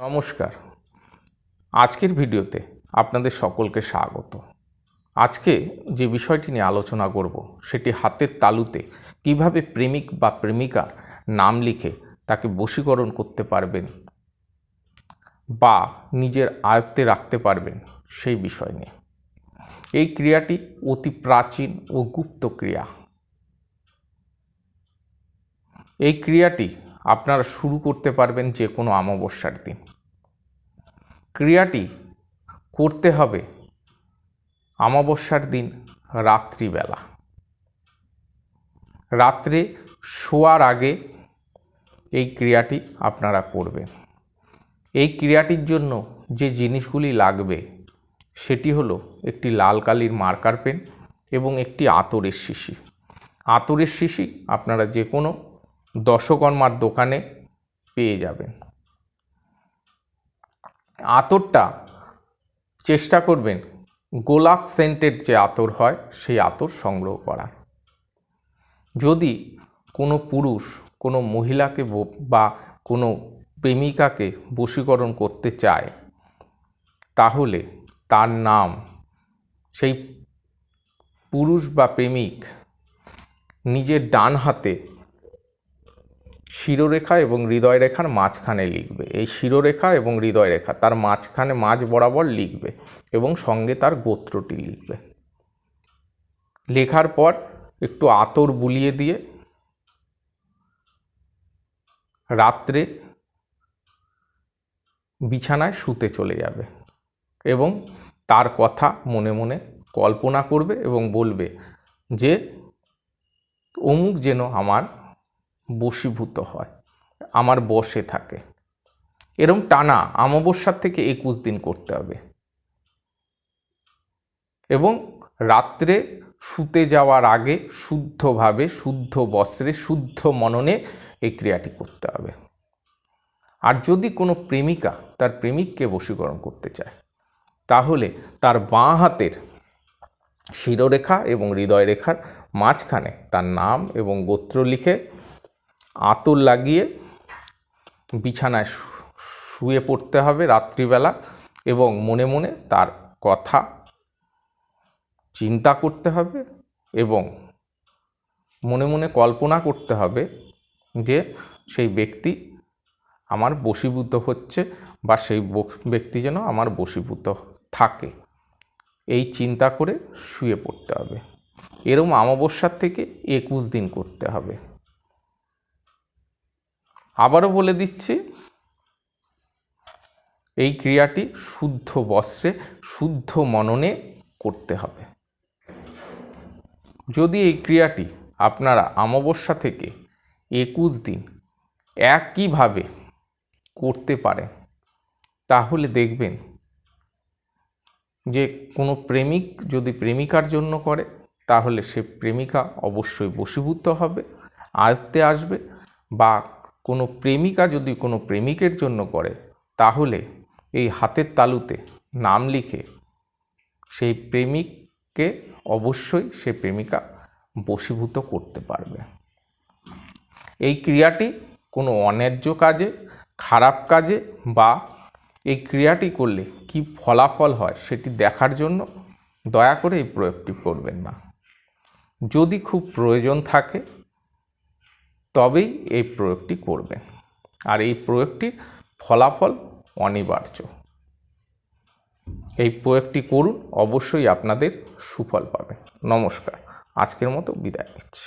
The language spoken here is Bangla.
নমস্কার। আজকের ভিডিওতে আপনাদের সকলকে স্বাগত। আজকে যে বিষয়টি নিয়ে আলোচনা করব, সেটি হাতের তালুতে কীভাবে প্রেমিক বা প্রেমিকার নাম লিখে তাকে বশীকরণ করতে পারবেন বা নিজের আয়ত্তে রাখতে পারবেন, সেই বিষয় নিয়ে। এই ক্রিয়াটি অতি প্রাচীন ও গুপ্ত ক্রিয়া। এই ক্রিয়াটি আপনারা শুরু করতে পারবেন যে কোনো অমাবস্যার দিন। ক্রিয়াটি করতে হবে অমাবস্যার দিন রাত্রিবেলা। রাত্রে শোয়ার আগে এই ক্রিয়াটি আপনারা করবেন। এই ক্রিয়াটির জন্য যে জিনিসগুলি লাগবে সেটি হলো একটি লাল কালির মার্কার পেন এবং একটি আতরের শিশি। আতরের শিশি আপনারা যে কোনো দশকর্মার দোকানে পেয়ে যাবেন আতরটা চেষ্টা করবেন গোলাপ সেন্টের যে আতর হয়, সেই আতর সংগ্রহ করার যদি কোনো পুরুষ কোনো মহিলাকে বা কোনো প্রেমিকাকে বশীকরণ করতে চায়, তাহলে তার নাম, সেই পুরুষ বা প্রেমিক নিজের ডান হাতে শিরোরেখা এবং হৃদয় রেখার মাঝখানে লিখবে। এই শিরোরেখা এবং হৃদয় রেখা তার মাঝখানে মাঝ বরাবর লিখবে এবং সঙ্গে তার গোত্রটি লিখবে। লেখার পর একটু আতর বুলিয়ে দিয়ে রাত্রে বিছানায় শুতে চলে যাবে এবং তার কথা মনে মনে কল্পনা করবে এবং বলবে যে, অমুক যেন আমার বশীভূত হয়। আমার বসে থাকে। এরম টানা অমাবস্যার থেকে একুশ দিন করতে হবে। এবং রাত্রে শুতে যাওয়ার আগে শুদ্ধভাবে, শুদ্ধ বস্ত্রে, শুদ্ধ মননে এই ক্রিয়াটি করতে হবে। আর যদি কোনো প্রেমিকা তার প্রেমিককে বশীকরণ করতে চায়, তাহলে তার বাঁ হাতের শিরোরেখা এবং হৃদয় রেখার মাঝখানে তার নাম এবং গোত্র লিখে আতর লাগিয়ে বিছানায় শুয়ে পড়তে হবে রাত্রিবেলা এবং মনে মনে তার কথা চিন্তা করতে হবে এবং মনে মনে কল্পনা করতে হবে যে সেই ব্যক্তি আমার বশীভূত হচ্ছে বা সেই ব্যক্তি যেন আমার বশীভূত থাকে। এই চিন্তা করে শুয়ে পড়তে হবে। এরম অমাবস্যার থেকে একুশ দিন করতে হবে। আবারও বলে দিচ্ছি, এই ক্রিয়াটি শুদ্ধ বস্ত্রে, শুদ্ধ মননে করতে হবে। যদি এই ক্রিয়াটি আপনারা অমাবস্যা থেকে একুশ দিন একইভাবে করতে পারেন, তাহলে দেখবেন যে কোনো প্রেমিক যদি প্রেমিকার জন্য করে, তাহলে সে প্রেমিকা অবশ্যই বশীভূত হবে, আয়ত্তে আসবে বা কোনো প্রেমিকা যদি কোনো প্রেমিকের জন্য করে, তাহলে এই হাতের তালুতে নাম লিখে সেই প্রেমিককে অবশ্যই সে প্রেমিকা বশীভূত করতে পারবে। এই ক্রিয়াটি কোনো অন্যায্য কাজে, খারাপ কাজে বা এই ক্রিয়াটি করলে কি ফলাফল হয় সেটি দেখার জন্য দয়া করে এই প্রয়োগটি করবেন না। যদি খুব প্রয়োজন থাকে তবেই এই প্রয়োগটি করবেন আর এই প্রয়োগটির ফলাফল অনিবার্য। এই প্রয়োগটি করুন, অবশ্যই আপনাদের সুফল পাবেন নমস্কার, আজকের মতো বিদায় নিচ্ছি।